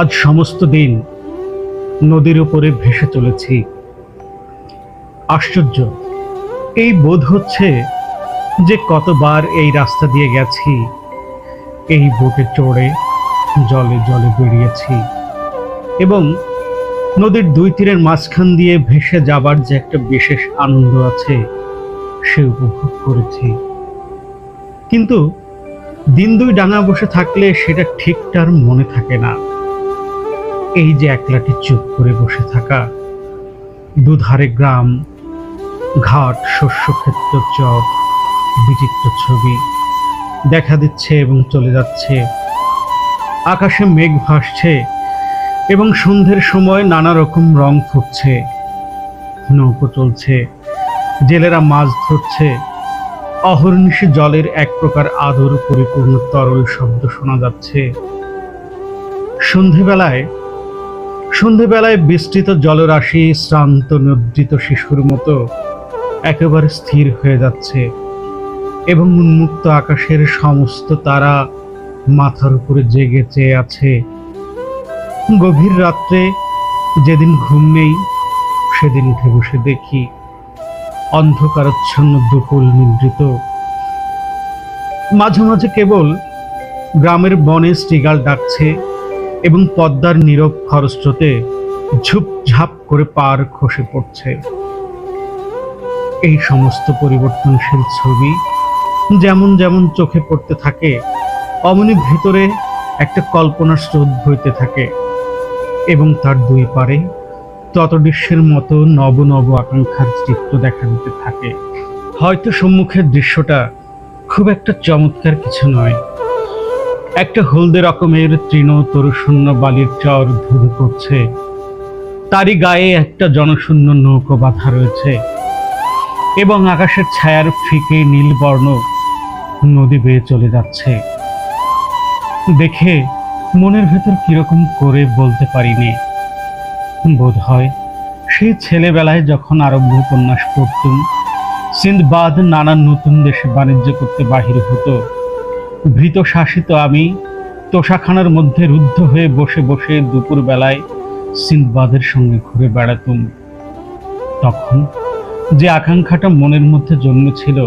আজ সমস্ত দিন নদীর উপরে ভেসে চলেছি। আশ্চর্য, এই বোধ হচ্ছে যে কতবার এই রাস্তা দিয়ে গেছি, এই বোটে চড়ে জলে জলে বেরিয়েছি এবং নদীর দুই তীরের মাঝখান দিয়ে ভেসে যাবার যে একটা বিশেষ আনন্দ আছে, সে উপভোগ করেছি। কিন্তু দিন দুই ডাঙা বসে থাকলে সেটা ঠিকঠাক মনে থাকে না। এই যে একলাটি চুপ করে বসে থাকা, দুধারে গ্রাম, ঘাট শস্যক্ষেত্র চক, বিচিত্র ছবি দেখা দিচ্ছে এবং চলে যাচ্ছে। আকাশে মেঘ ভাসছে এবং সন্ধ্যের সময় নানা রকম রং ফুটছে, নৌকো চলছে, জেলেরা মাছ ধরছে, অহর্নিশি জলের এক প্রকার আদর পরিপূর্ণ তরল শব্দ শোনা যাচ্ছে। সন্ধেবেলায় সন্ধেবেলায় বিস্তৃত জলরাশি শ্রান্ত নিদ্রিত শিশুর মতো একেবারে স্থির হয়ে যাচ্ছে এবং উন্মুক্ত আকাশের সমস্ত তারা মাথার উপরে জেগে চেয়ে আছে। গভীর রাত্রে যেদিন ঘুম নেই, সেদিন উঠে বসে দেখি অন্ধকারচ্ছন্ন দুকুল নিদ্রিত। মাঝে মাঝে কেবল গ্রামের বনে স্টিগাল ডাকছে এবং পদ্মার নীরব খরস্রোতে ঝুপঝাপ করে পার খসে পড়ছে। এই সমস্ত পরিবর্তনশীল ছবি যেমন যেমন চোখে পড়তে থাকে, অমনি ভেতরে একটা কল্পনার স্রোত বইতে থাকে এবং তার দুই পারে ততদৃশ্যের মতো নব নব আকাঙ্ক্ষার চিত্র দেখা দিতে থাকে। হয়তো সম্মুখের দৃশ্যটা খুব একটা চমৎকার কিছু নয় একটা হলদে রকমের তৃণ তরুশূন্য বালির চর ধুধু করছে। তারই গায়ে একটা জনশূন্য নৌকো বাঁধা রয়েছে। এবং আকাশের ছায়ার ফিকে নীল বর্ণ নদী বেয়ে চলে যাচ্ছে। দেখে মনের ভেতর কীরকম করে বলতে পারিনি। বোধ হয় সেই ছেলেবেলায় যখন আরব্য উপন্যাস পড়তুম সিন্ধবাদ নানান নতুন দেশে বাণিজ্য করতে বাহির হতো। ভীত শাসিত আমি তোষাখানার মধ্যে রুদ্ধ হয়ে বসে বসে দুপুর বেলায় সিন্ধবাদের সঙ্গে ঘুরে বেড়াতুম। তখন যে আকাঙ্ক্ষাটা মনের মধ্যে জন্মেছিল,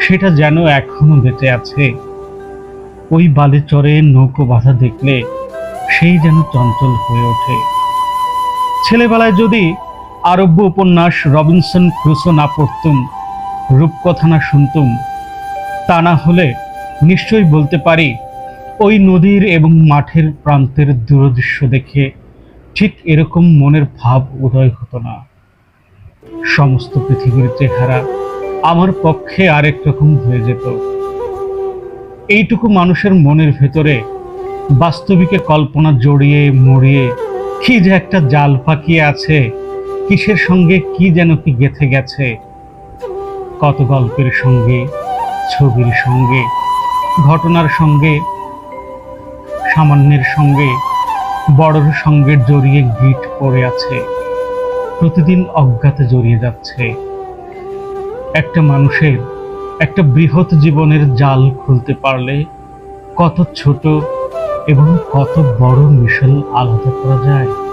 সেটা যেন এখনও বেঁচে আছে। ওই বালে চরে নৌকো বাঁধা দেখলে সেই যেন চঞ্চল হয়ে ওঠে। ছেলেবেলায় যদি আরব্য উপন্যাস রবিনসন ক্রুসো না পড়তুম, রূপকথা না শুনতুম, তা না হলে নিশ্চয়ই বলতে পারি, ওই নদীর এবং মাঠের প্রান্তের দূরদৃশ্য দেখে ঠিক এরকম মনের ভাব উদয় হতো না। সমস্ত পৃথিবীর চেহারা আমার পক্ষে আরেক রকম হয়ে যেত। এইটুকু মানুষের মনের ভেতরে বাস্তবিকে কল্পনা জড়িয়ে মরিয়ে কি যে একটা জাল পাকিয়ে আছে, কিসের সঙ্গে কি যেন কি গেথে গেছে, কত গল্পের সঙ্গে, ছবির সঙ্গে ঘটনার সঙ্গে, সামান্যের সঙ্গে, বড়র সঙ্গে জড়িয়ে গিট পড়ে আছে। প্রতিদিন অজ্ঞাতে জড়িয়ে যাচ্ছে। একটা মানুষের, একটা বৃহৎ জীবনের জাল খুলতে পারলে কত ছোট এবং কত বড় মিশন আলাদা করা যায়?